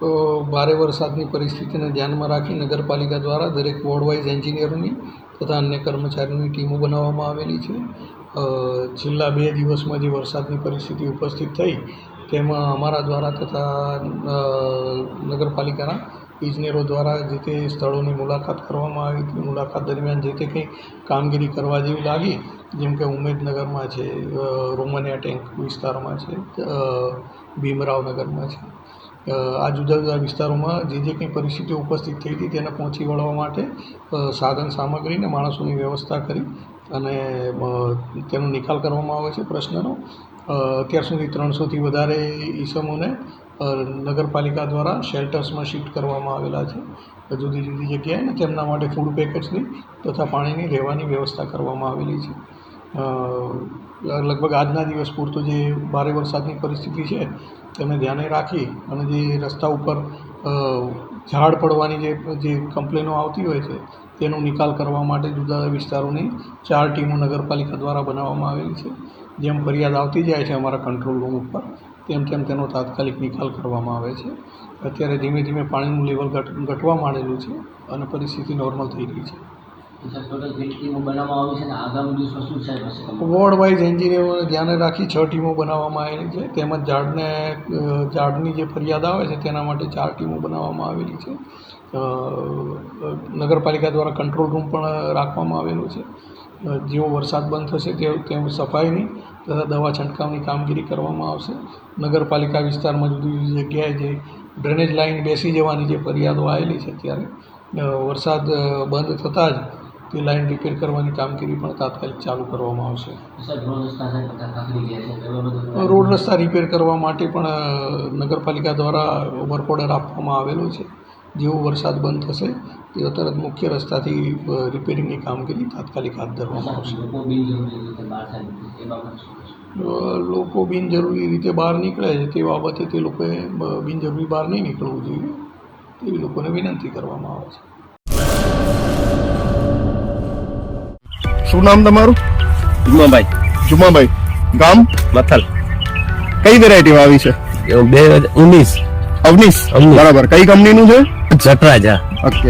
તો ભારે વરસાદની પરિસ્થિતિને ધ્યાનમાં રાખી નગરપાલિકા દ્વારા દરેક વોર્ડ વાઇઝ એન્જિનિયરોની તથા અન્ય કર્મચારીઓની ટીમો બનાવવામાં આવેલી છે. છેલ્લા બે દિવસમાં જે વરસાદની પરિસ્થિતિ ઉપસ્થિત થઈ, તેમાં અમારા દ્વારા તથા નગરપાલિકાના ઇજનેરો દ્વારા જે તે સ્થળોની મુલાકાત કરવામાં આવી હતી. મુલાકાત દરમિયાન જે તે કંઈ કામગીરી કરવા જેવી લાગી, જેમ કે ઉમેદનગરમાં છે રોમાનિયા ટેન્ક વિસ્તારમાં છે ભીમરાવનગરમાં છે. આ જુદા જુદા વિસ્તારોમાં જે જે કંઈ પરિસ્થિતિઓ ઉપસ્થિત થઈ હતી તેને પહોંચી વળવા માટે સાધન સામગ્રીને માણસોની વ્યવસ્થા કરી અને તેનો નિકાલ કરવામાં આવે છે પ્રશ્નનો. અત્યાર સુધી ત્રણસોથી વધારે ઈસમોને નગરપાલિકા દ્વારા શેલ્ટર્સમાં શિફ્ટ કરવામાં આવેલા છે. જુદી જુદી જગ્યાએ અને તેમના માટે ફૂડ પેકેટ્સની તથા પાણીની રહેવાની વ્યવસ્થા કરવામાં આવેલી છે. લગભગ આજના દિવસ પૂરતો જે ભારે વરસાદની પરિસ્થિતિ છે, તેને ધ્યાને રાખી અને જે રસ્તા ઉપર ઝાડ પડવાની જે જે કમ્પ્લેનો આવતી હોય છે, તેનો નિકાલ કરવા માટે જુદા જુદા વિસ્તારોની ચાર ટીમો નગરપાલિકા દ્વારા બનાવવામાં આવેલી છે. જેમ ફરિયાદ આવતી જાય છે અમારા કંટ્રોલ રૂમ ઉપર, તેમ તેમ તેનો તાત્કાલિક નિકાલ કરવામાં આવે છે. અત્યારે ધીમે ધીમે પાણીનું લેવલ ઘટ, ઘટવા માંડેલું છે અને પરિસ્થિતિ નોર્મલ થઈ ગઈ છે. વોર્ડ વાઇઝ એન્જિનિયરોને ધ્યાને રાખી છ ટીમો બનાવવામાં આવેલી છે. તેમજ ઝાડને ઝાડની જે ફરિયાદ આવે છે, તેના માટે ચાર ટીમો બનાવવામાં આવેલી છે. નગરપાલિકા દ્વારા કંટ્રોલ રૂમ પણ રાખવામાં આવેલો છે. જેવો વરસાદ બંધ થશે તે તેમ સફાઈની તથા દવા છંટકાવની કામગીરી કરવામાં આવશે. નગરપાલિકા વિસ્તારમાં જુદી જુદી જગ્યાએ જે ડ્રેનેજ લાઇન બેસી જવાની જે ફરિયાદો આવેલી છે ત્યારે વરસાદ બંધ થતાં જ તે લાઇન રિપેર કરવાની કામગીરી પણ તાત્કાલિક ચાલુ કરવામાં આવશે. રોડ રસ્તા રિપેર કરવા માટે પણ નગરપાલિકા દ્વારા વર્ક ઓર્ડર આપવામાં આવેલો છે. જેવો વરસાદ બંધ થશે તે તરત મુખ્ય રસ્તાથી રિપેરિંગની કામગીરી તાત્કાલિક હાથ ધરવામાં આવશે. લોકો બિનજરૂરી રીતે બહાર નીકળે છે તે બાબતે તે લોકોએ બિનજરૂરી બહાર નહીં નીકળવું જોઈએ તેવી લોકોને વિનંતી કરવામાં આવે છે. શું નામ તમારું? જુમાભાઈ. જુમાભાઈ. ગામ? મથલ. કઈ વેરાયટીમાં આવી છે? બે હજાર ઉન્નીસ. અવનીસ. બરાબર. કઈ કંપનીનું છે? જટરાજા. ઓકે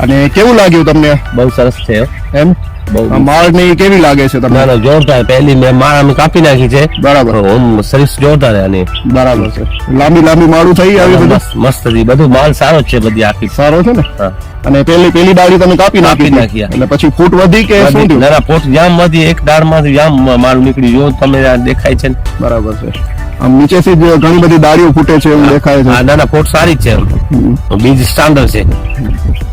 અને કેવું લાગ્યું તમને? બહુ સરસ છે એમ? માળ ને કેવી લાગે છે તમને? ના જોરદાર. પહેલી મેં માળ અમે કાપી નાખી છે. બરાબર. ઓમ સર્વિસ જોરદાર આની. બરાબર છે. લાંબી લાંબી માળું થઈ આવી બધું? મસ્ત મસ્ત બધું માલ સારો છે બધી આખી. સારો છે ને? અને પેલી પેલી ડાળી તમે કાપી નાખી નાખી, એટલે પછી ફૂટ વધી કે શું થયું? ના જામમાંથી એક દાળમાંથી જામ માલ નીકળી જો તમે દેખાય છે બરાબર છે. આમ નીચેથી ઘણી બધી ડાળીઓ ફૂટે છે એવું દેખાય છે. ના ના પોટ સારી છે. બીજ સ્ટાન્ડર્ડ છે.